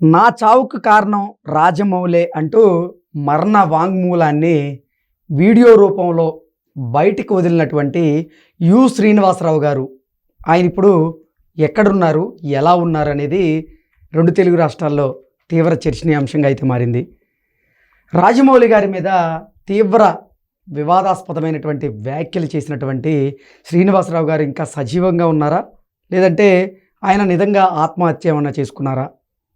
నా చావుకు కారణం రాజమౌళే అంటూ మరణ వాంగ్మూలాన్ని వీడియో రూపంలో బయటికి వదిలినటువంటి యు శ్రీనివాసరావు గారు. ఆయన ఇప్పుడు ఎక్కడున్నారు ఎలా ఉన్నారు అనేది రెండు తెలుగు రాష్ట్రాల్లో తీవ్ర చర్చనీయాంశంగా అయితే మారింది. రాజమౌళి గారి మీద తీవ్ర వివాదాస్పదమైనటువంటి వ్యాఖ్యలు చేసినటువంటి శ్రీనివాసరావు గారు ఇంకా సజీవంగా ఉన్నారా? లేదంటే ఆయన నిజంగా ఆత్మహత్య ఏమన్నా చేసుకున్నారా?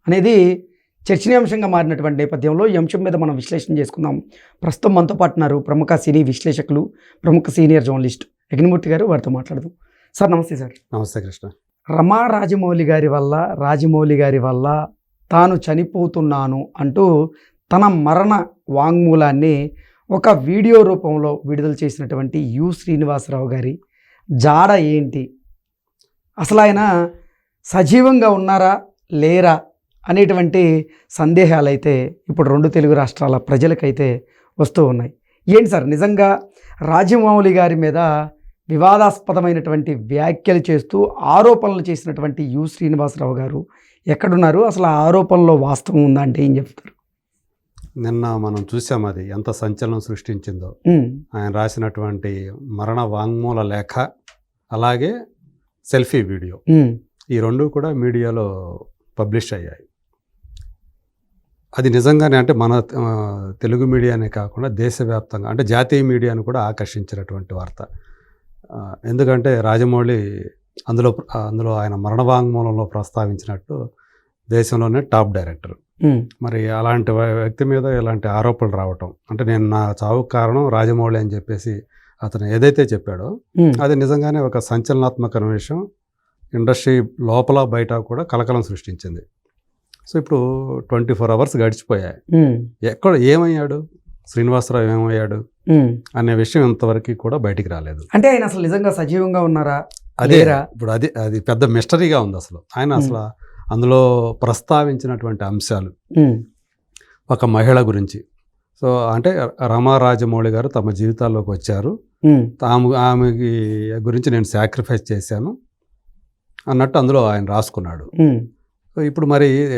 అనేది చర్చనీయాంశంగా మారినటువంటి నేపథ్యంలో ఈ అంశం మీద మనం విశ్లేషణ చేసుకుందాం. ప్రస్తుతం మనతో పాటు ఉన్నారు ప్రముఖ సినీ విశ్లేషకులు ప్రముఖ సీనియర్ జర్నలిస్ట్ యజ్ఞమూర్తి గారు వారితో మాట్లాడదాం. సార్ నమస్తే సార్. నమస్తే కృష్ణ. రమా రాజమౌళి గారి వల్ల రాజమౌళి గారి వల్ల తాను చనిపోతున్నాను అంటూ తన మరణ వాంగ్మూలాన్ని ఒక వీడియో రూపంలో విడుదల చేసినటువంటి యు శ్రీనివాసరావు గారి జాడ ఏంటి? అసలు ఆయన సజీవంగా ఉన్నారా? లేరా? అనేటువంటి సందేహాలు అయితే ఇప్పుడు రెండు తెలుగు రాష్ట్రాల ప్రజలకైతే వస్తూ ఉన్నాయి. ఏంటి సార్? నిజంగా రాజమౌళి గారి మీద వివాదాస్పదమైనటువంటి వ్యాఖ్యలు చేస్తూ ఆరోపణలు చేసినటువంటి యు శ్రీనివాసరావు గారు ఎక్కడున్నారు? అసలు ఆ ఆరోపణలో వాస్తవం ఉందా అంటే ఏం చెప్తారు? నిన్న మనం చూసాం అది ఎంత సంచలనం సృష్టించిందో. ఆయన రాసినటువంటి మరణ వాంగ్మూల లేఖ అలాగే సెల్ఫీ వీడియో. ఈ రెండు కూడా మీడియాలో పబ్లిష్ అయ్యాయి. అది నిజంగానే అంటే మన తెలుగు మీడియానే కాకుండా దేశవ్యాప్తంగా అంటే జాతీయ మీడియాను కూడా ఆకర్షించినటువంటి వార్త. ఎందుకంటే రాజమౌళి అందులో అందులో ఆయన మరణ వాంగ్మూలంలో ప్రస్తావించినట్టు దేశంలోనే టాప్ డైరెక్టర్. మరి అలాంటి వ్య- వ్యక్తి మీద ఇలాంటి ఆరోపణలు రావటం. అంటే నేను నా చావుకు కారణం రాజమౌళి అని చెప్పేసి అతను ఏదైతే చెప్పాడో అది నిజంగానే ఒక సంచలనాత్మక విషయం ఇండస్ట్రీ లోపల బయట కూడా కలకలం సృష్టించింది. సో ఇప్పుడు ట్వంటీ ఫోర్ అవర్స్ గడిచిపోయాయి. ఎక్కడ ఏమయ్యాడు? శ్రీనివాసరావు ఏమయ్యాడు. అనే విషయం ఇంతవరకు కూడా బయటికి రాలేదు. అంటే ఆయన అసలు నిజంగా సజీవంగా ఉన్నారా? అదే లేరా? ఇప్పుడు అది అది పెద్ద మిస్టరీగా ఉంది అసలు. ఆయన అసలు అందులో ప్రస్తావించినటువంటి అంశాలు. ఒక మహిళ గురించి. సో అంటే రమా రాజమౌళి గారు తమ జీవితాల్లోకి వచ్చారు. తాము ఆమెకి గురించి నేను సాక్రిఫైస్ చేశాను అన్నట్టు అందులో ఆయన రాసుకున్నాడు. సో ఇప్పుడు మరి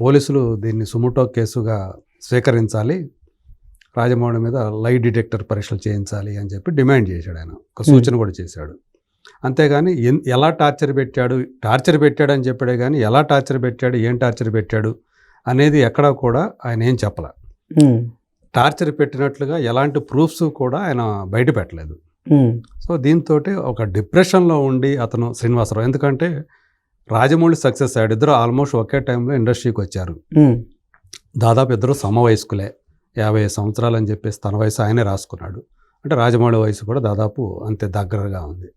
పోలీసులు దీన్ని సుముటో కేసుగా స్వీకరించాలి. రాజమౌళి మీద లై డిటెక్టర్ పరీక్షలు చేయించాలి అని చెప్పి డిమాండ్ చేశాడు ఆయన. ఒక సూచన కూడా చేశాడు. అంతేగాని ఎన్- ఎలా టార్చర్ పెట్టాడు టార్చర్ పెట్టాడు అని చెప్పాడే కానీ ఎలా టార్చర్ పెట్టాడు ఏం టార్చర్ పెట్టాడు అనేది ఎక్కడా కూడా ఆయన ఏం చెప్పల. టార్చర్ పెట్టినట్లుగా ఎలాంటి ప్రూఫ్స్ కూడా ఆయన బయట పెట్టలేదు. సో దీంతో ఒక డిప్రెషన్లో ఉండి అతను శ్రీనివాసరావు. ఎందుకంటే రాజమౌళి సక్సెస్ అయ్యాడు. ఇద్దరు ఆల్మోస్ట్ ఒకే టైంలో ఇండస్ట్రీకి వచ్చారు. దాదాపు ఇద్దరు సమవయస్కులే యాభై సంవత్సరాలు అని చెప్పేసి తన వయసు ఆయనే రాసుకున్నాడు. అంటే రాజమౌళి వయసు కూడా దాదాపు అంతే దగ్గరగా ఉంది.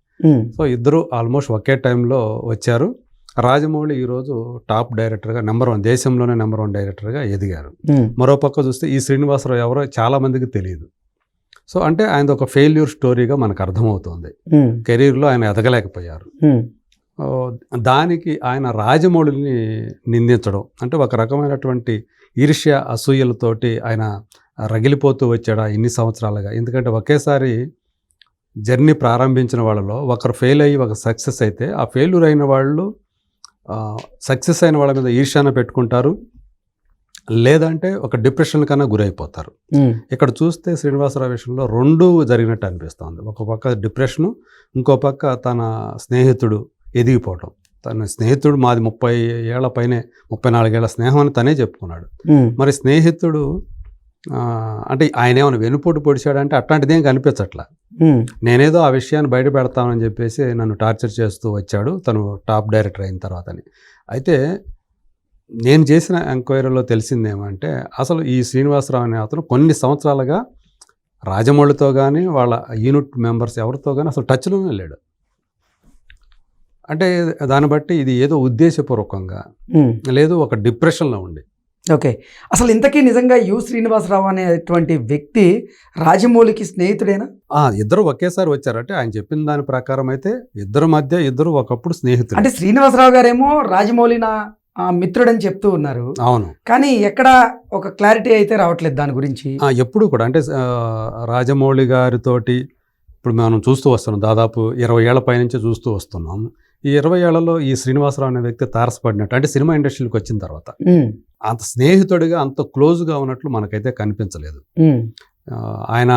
సో ఇద్దరు ఆల్మోస్ట్ ఒకే టైంలో వచ్చారు. రాజమౌళి ఈరోజు టాప్ డైరెక్టర్గా నెంబర్ వన్ దేశంలోనే నెంబర్ వన్ డైరెక్టర్గా ఎదిగారు. ఉమ్, మరో పక్క చూస్తే ఈ శ్రీనివాసరావు ఎవరో చాలామందికి తెలియదు. సో అంటే ఆయనది ఒక ఫెయిల్యూర్ స్టోరీగా మనకు అర్థమవుతుంది. కెరీర్లో ఆయన ఎదగలేకపోయారు. దానికి ఆయన రాజమౌళిని నిందించడం. అంటే ఒక రకమైనటువంటి ఈర్ష్య అసూయలతోటి ఆయన రగిలిపోతూ వచ్చాడు ఇన్ని సంవత్సరాలుగా. ఎందుకంటే ఒకేసారి జర్నీ ప్రారంభించిన వాళ్ళలో ఒకరు ఫెయిల్ అయ్యి ఒక సక్సెస్ అయితే ఆ ఫెయిల్యూర్ అయిన వాళ్ళు సక్సెస్ అయిన వాళ్ళ మీద ఈర్ష్యాన పెట్టుకుంటారు. లేదంటే ఒక డిప్రెషన్ కన్నా గురైపోతారు. ఇక్కడ చూస్తే శ్రీనివాసరావు విషయంలో రెండు జరిగినట్టు అనిపిస్తుంది. ఒక పక్క డిప్రెషను ఇంకో పక్క తన స్నేహితుడు ఎదిగిపోవటం. తన స్నేహితుడు మాది ముప్పై ఏళ్ళ పైనే ముప్పై నాలుగేళ్ళ స్నేహం అని తనే చెప్పుకున్నాడు. మరి స్నేహితుడు అంటే ఆయన ఏమైనా వెనుపోటు పొడిచాడంటే అట్లాంటిది ఏం కనిపించట్లా. నేనేదో ఆ విషయాన్ని బయట పెడతానని చెప్పేసి నన్ను టార్చర్ చేస్తూ వచ్చాడు. తను టాప్ డైరెక్టర్ అయిన తర్వాతని. అయితే నేను చేసిన ఎంక్వైరీలో తెలిసింది ఏమంటే అసలు ఈ శ్రీనివాసరావు అనే అతను కొన్ని సంవత్సరాలుగా రాజమౌళితో కానీ వాళ్ళ యూనిట్ మెంబర్స్ ఎవరితో కానీ అసలు టచ్లోనే లేడు. అంటే దాన్ని బట్టి ఇది ఏదో ఉద్దేశపూర్వకంగా. లేదు ఒక డిప్రెషన్లో ఉండి. ఓకే. అసలు ఇంతకీ నిజంగా యు శ్రీనివాసరావు అనేటువంటి వ్యక్తి రాజమౌళికి స్నేహితుడేనా? ఇద్దరు ఒకేసారి వచ్చారంటే ఆయన చెప్పిన దాని ప్రకారం అయితే ఇద్దరు మధ్య ఇద్దరు ఒకప్పుడు స్నేహితులు. అంటే శ్రీనివాసరావు గారేమో రాజమౌళి నా ఆ, మిత్రుడని చెప్తూ ఉన్నారు. అవును. కానీ ఎక్కడ ఒక క్లారిటీ అయితే రావట్లేదు దాని గురించి. ఎప్పుడు కూడా అంటే రాజమౌళి గారితోటి ఇప్పుడు మనం చూస్తూ వస్తున్నాం. దాదాపు ఇరవై ఏళ్ళ పైనుంచి చూస్తూ వస్తున్నాం. ఈ ఇరవై ఏళ్ళలో ఈ శ్రీనివాసరావు అనే వ్యక్తి తారసపడినట్టు అంటే సినిమా ఇండస్ట్రీకి వచ్చిన తర్వాత అంత స్నేహితుడిగా అంత క్లోజ్గా ఉన్నట్లు మనకైతే కనిపించలేదు. ఆయన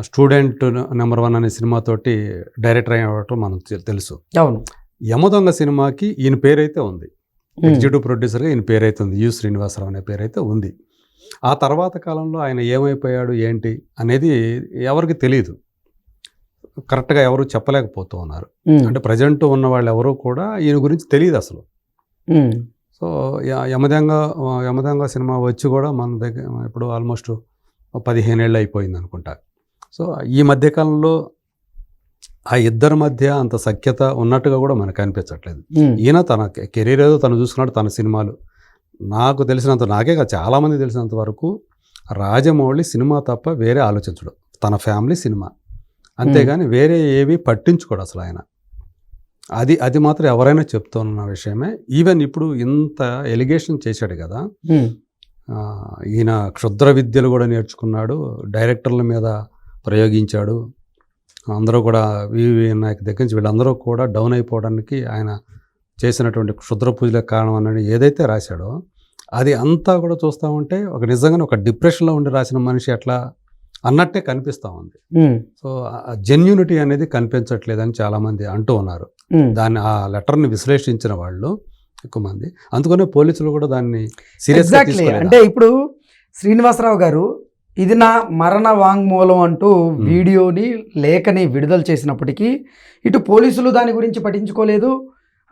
స్టూడెంట్ నెంబర్ వన్ అనే సినిమాతోటి డైరెక్టర్ అయ్యటం మనం తెలుసు. అవును. యమదొంగ సినిమాకి ఈయన పేరైతే ఉంది. ఎగ్జిక్యూటివ్ ప్రొడ్యూసర్గా ఈయన పేరైతే ఉంది. యు శ్రీనివాసరావు అనే పేరైతే ఉంది. ఆ తర్వాత కాలంలో ఆయన ఏమైపోయాడు ఏంటి అనేది ఎవరికి తెలియదు కరెక్ట్గా ఎవరు చెప్పలేకపోతూ ఉన్నారు అంటే ప్రజెంట్ ఉన్న వాళ్ళు ఎవరు కూడా ఈయన గురించి తెలియదు అసలు. సో యమదంగ యమదంగ సినిమా వచ్చి కూడా మన దగ్గర ఇప్పుడు ఆల్మోస్ట్ పదిహేను ఏళ్ళు అయిపోయింది అనుకుంటా. సో ఈ మధ్యకాలంలో ఆ ఇద్దరి మధ్య అంత సఖ్యత ఉన్నట్టుగా కూడా మనకు అనిపించట్లేదు. ఈయన తన కెరీర్ ఏదో తను చూసుకున్నాడు తన సినిమాలు. నాకు తెలిసినంత నాకే కాదు చాలామంది తెలిసినంత వరకు రాజమౌళి సినిమా తప్ప వేరే ఆలోచించడు. తన ఫ్యామిలీ సినిమా. అంతేగాని వేరే ఏవి పట్టించుకోడు అసలు ఆయన. అది అది మాత్రం ఎవరైనా చెప్తున్న విషయమే. ఈవెన్ ఇప్పుడు ఇంత ఎలిగేషన్ చేశాడు కదా. ఈయన క్షుద్ర విద్యలు కూడా నేర్చుకున్నాడు డైరెక్టర్ల మీద ప్రయోగించాడు. అందరూ కూడా వివి నాయక్ దగ్గర నుంచి వీళ్ళందరూ కూడా డౌన్ అయిపోవడానికి ఆయన చేసినటువంటి క్షుద్ర పూజలకు కారణం అన్నది ఏదైతే రాశాడో అది అంతా కూడా చూస్తూ ఉంటే ఒక నిజంగానే ఒక డిప్రెషన్లో ఉండి రాసిన మనిషి అట్లా అన్నట్టే కనిపిస్తూ ఉంది. సో జెన్యూనిటీ అనేది కనిపించట్లేదని చాలామంది అంటూ ఉన్నారు. దాన్ని ఆ లెటర్ని విశ్లేషించిన వాళ్ళు ఎక్కువ మంది. అందుకనే పోలీసులు కూడా దాన్ని తీసుకోలేదు? అంటే ఇప్పుడు శ్రీనివాసరావు గారు ఇది నా మరణ వాంగ్మూలం అంటూ వీడియోని లేఖని విడుదల చేసినప్పటికీ ఇటు పోలీసులు దాని గురించి పట్టించుకోలేదు.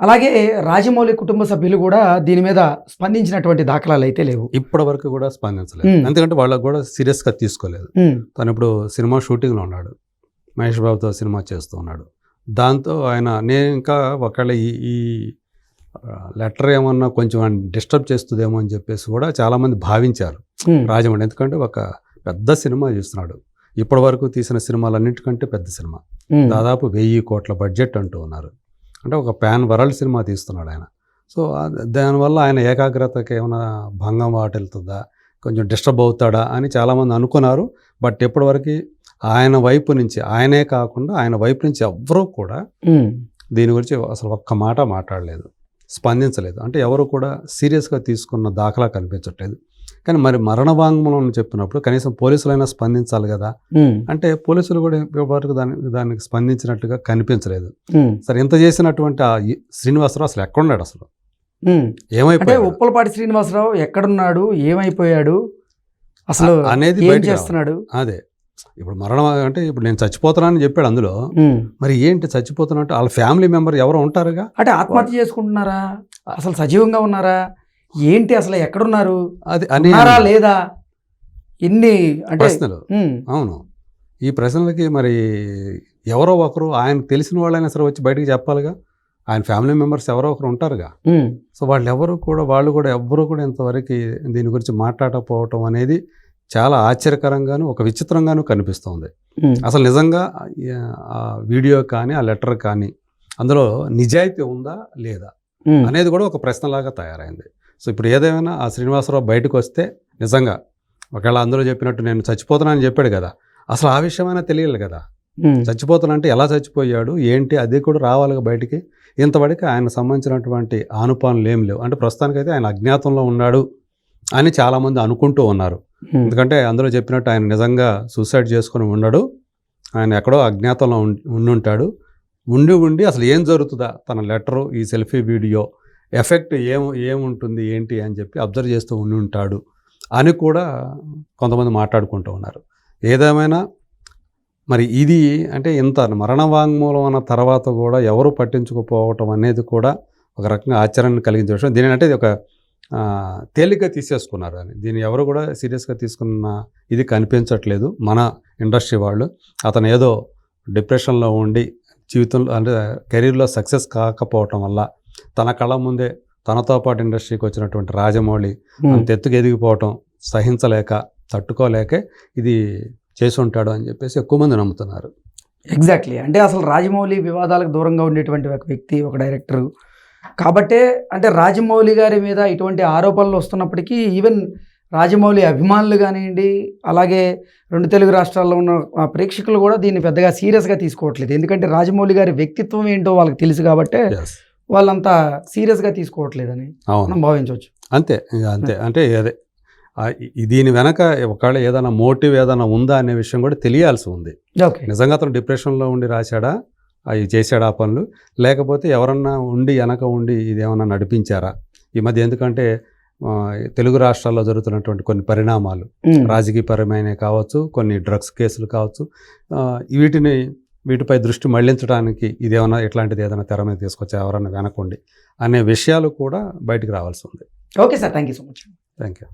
అలాగే రాజమౌళి కుటుంబ సభ్యులు కూడా దీని మీద స్పందించినటువంటి దాఖలాలు అయితే లేవు. ఇప్పటి వరకు కూడా స్పందించలేదు. ఎందుకంటే వాళ్ళకు కూడా సీరియస్గా తీసుకోలేదు. తను ఇప్పుడు సినిమా షూటింగ్లో ఉన్నాడు. మహేష్ బాబుతో సినిమా చేస్తూ ఉన్నాడు. దాంతో ఆయన నేను ఇంకా ఒకవేళ ఈ ఈ లెటర్ ఏమన్నా కొంచెం డిస్టర్బ్ చేస్తుందేమో అని చెప్పేసి కూడా చాలామంది భావించారు. రాజమండ్రి ఎందుకంటే ఒక పెద్ద సినిమా చేస్తున్నాడు. ఇప్పటి వరకు తీసిన సినిమాలన్నిటికంటే పెద్ద సినిమా. దాదాపు వెయ్యి కోట్ల బడ్జెట్ అంటూ ఉన్నారు. అంటే ఒక ప్యాన్ వరల్డ్ సినిమా తీస్తున్నాడు ఆయన. సో దానివల్ల ఆయన ఏకాగ్రతకి ఏమైనా భంగం వాటిల్తుందా? కొంచెం డిస్టర్బ్ అవుతాడా అని చాలామంది అనుకున్నారు. బట్ ఇప్పటివరకు ఆయన వైపు నుంచి ఆయనే కాకుండా ఆయన వైపు నుంచి ఎవ్వరూ కూడా దీని గురించి అసలు ఒక్క మాట మాట్లాడలేదు. స్పందించలేదు. అంటే ఎవరు కూడా సీరియస్గా తీసుకున్న దాఖలా కనిపించట్లేదు. కానీ మరి మరణ వాంగ్మూలం చెప్పినప్పుడు కనీసం పోలీసులైనా స్పందించాలి కదా. అంటే పోలీసులు కూడా ఇప్పటివరకు దాని దానికి స్పందించినట్టుగా కనిపించలేదు. సరే ఇంత చేసినటువంటి ఆ శ్రీనివాసరావు అసలు ఎక్కడున్నాడు అసలు? ఏమైపోయాడు? ఉప్పలపాటి శ్రీనివాసరావు ఎక్కడున్నాడు? ఏమైపోయాడు? అసలు అనేది ఏం చేస్తున్నాడు? అదే. ఇప్పుడు మరణం అంటే ఇప్పుడు నేను చచ్చిపోతున్నానని చెప్పాడు అందులో. మరి ఏంటి చచ్చిపోతున్నా అంటే వాళ్ళ ఫ్యామిలీ మెంబర్ ఎవరు ఉంటారుగా? అంటే ఆత్మహత్య చేసుకుంటున్నారా? అసలు సజీవంగా ఉన్నారా? ఏంటి అసలు ఎక్కడున్నారు? అది అని ఉన్నారా లేదా? ఎన్ని అంటే ప్రశ్నలు. అవును. ఈ ప్రశ్నలకి మరి ఎవరో ఒకరు ఆయన తెలిసిన వాళ్ళైనా సరే వచ్చి బయటికి చెప్పాలిగా. ఆయన ఫ్యామిలీ మెంబర్స్ ఎవరో ఒకరు ఉంటారుగా. సో వాళ్ళు ఎవరు కూడా వాళ్ళు కూడా ఎవ్వరూ కూడా ఇంతవరకు దీని గురించి మాట్లాడకపోవటం అనేది చాలా ఆశ్చర్యకరంగాను ఒక విచిత్రంగాను కనిపిస్తుంది. అసలు నిజంగా ఆ వీడియో కానీ ఆ లెటర్ కానీ అందులో నిజాయితీ ఉందా లేదా అనేది కూడా ఒక ప్రశ్నలాగా తయారైంది. సో ఇప్పుడు ఏదేమైనా ఆ శ్రీనివాసరావు బయటకు వస్తే నిజంగా ఒకవేళ అందులో చెప్పినట్టు నేను చచ్చిపోతున్నానని చెప్పాడు కదా అసలు ఆ విషయమైనా తెలియాలి కదా. చచ్చిపోతానంటే ఎలా చచ్చిపోయాడు ఏంటి అది కూడా రావాలిగా బయటికి. ఇంతవరకు ఆయన సంబంధించినటువంటి ఆనుపానులు ఏం లేవు. అంటే ప్రస్తుతానికైతే ఆయన అజ్ఞాతంలో ఉన్నాడు అని చాలామంది అనుకుంటూ ఉన్నారు. ఎందుకంటే అందులో చెప్పినట్టు ఆయన నిజంగా సూసైడ్ చేసుకొని ఉండడు. ఆయన ఎక్కడో అజ్ఞాతంలో ఉండి ఉంటాడు ఉండి ఉండి అసలు ఏం జరుగుతుందా? తన లెటరు ఈ సెల్ఫీ వీడియో ఎఫెక్ట్ ఏం ఏముంటుంది ఏంటి అని చెప్పి అబ్జర్వ్ చేస్తూ ఉండి ఉంటాడు అని కూడా కొంతమంది మాట్లాడుకుంటూ ఉన్నారు. ఏదేమైనా మరి ఇది అంటే ఇంత మరణ వాంగ్మూలం అన్న తర్వాత కూడా ఎవరు పట్టించుకోపోవటం అనేది కూడా ఒక రకంగా ఆశ్చర్యాన్ని కలిగించే విషయం. దీని అంటే ఇది ఒక తేలిగ్గా తీసేసుకున్నారు అని. దీన్ని ఎవరు కూడా సీరియస్గా తీసుకున్న ఇది కనిపించట్లేదు. మన ఇండస్ట్రీ వాళ్ళు అతను ఏదో డిప్రెషన్లో ఉండి జీవితంలో అంటే కెరీర్లో సక్సెస్ కాకపోవటం వల్ల తన కళ్ళ ముందే తనతో పాటు ఇండస్ట్రీకి వచ్చినటువంటి రాజమౌళి ఉమ్, అంత ఎత్తుకు ఎదిగిపోవటం సహించలేక తట్టుకోలేకే ఇది చేసి ఉంటాడు అని చెప్పేసి ఎక్కువ మంది నమ్ముతున్నారు. ఎగ్జాక్ట్లీ అంటే అసలు రాజమౌళి వివాదాలకు దూరంగా ఉండేటువంటి ఒక వ్యక్తి ఒక డైరెక్టర్ కాబట్టే అంటే రాజమౌళి గారి మీద ఇటువంటి ఆరోపణలు వస్తున్నప్పటికీ ఈవెన్ రాజమౌళి అభిమానులు కానివ్వండి అలాగే రెండు తెలుగు రాష్ట్రాల్లో ఉన్న ఆ ప్రేక్షకులు కూడా దీన్ని పెద్దగా సీరియస్గా తీసుకోవట్లేదు. ఎందుకంటే రాజమౌళి గారి వ్యక్తిత్వం ఏంటో వాళ్ళకి తెలుసు కాబట్టి. వాళ్ళంతా సీరియస్గా తీసుకోవట్లేదని అవును. మనం భావించవచ్చు. అంతే అంతే. అంటే అదే దీని వెనక ఒకవేళ ఏదైనా మోటివ్ ఏదైనా ఉందా అనే విషయం కూడా తెలియాల్సి ఉంది. నిజంగా అతను డిప్రెషన్లో ఉండి రాశాడా? అవి చేశాడా పనులు? లేకపోతే ఎవరన్నా ఉండి వెనక ఉండి ఇది ఏమన్నా నడిపించారా? ఈ మధ్య ఎందుకంటే తెలుగు రాష్ట్రాల్లో జరుగుతున్నటువంటి కొన్ని పరిణామాలు. రాజకీయపరమైన కావచ్చు కొన్ని డ్రగ్స్ కేసులు కావచ్చు వీటిని వీటిపై దృష్టి మళ్ళించడానికి ఇదేమన్నా ఇట్లాంటిది ఏదైనా తెర మీద తీసుకొచ్చా ఎవరన్నా వెనకుండి అనే విషయాలు కూడా బయటికి రావాల్సి ఉంది. Okay sir thank you so much. Thank you